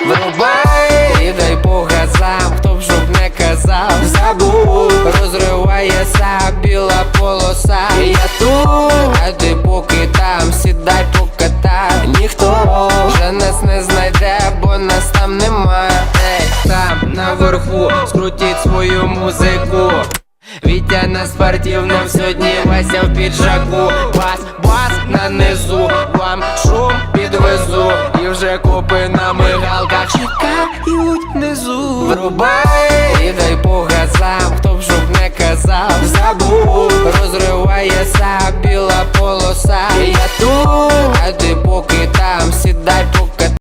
Врубай і дай по газам, хто б щоб не казав, забув, розривається біла полоса. І Я тут, а ти поки там, сідай покатай. Ніхто вже нас не знайде, бо нас там немає. Ей, там наверху, скрутіть свою музику. Вітя на спортивном сьогодні Вася в піджаку Бас, бас на низу, вам шум вже копи на мигалках. Чекають внизу. Врубай. І дай по газам, хто б щоб не казав. Забув, розривається біла полоса. Я тут, а ти поки там, сідай покатай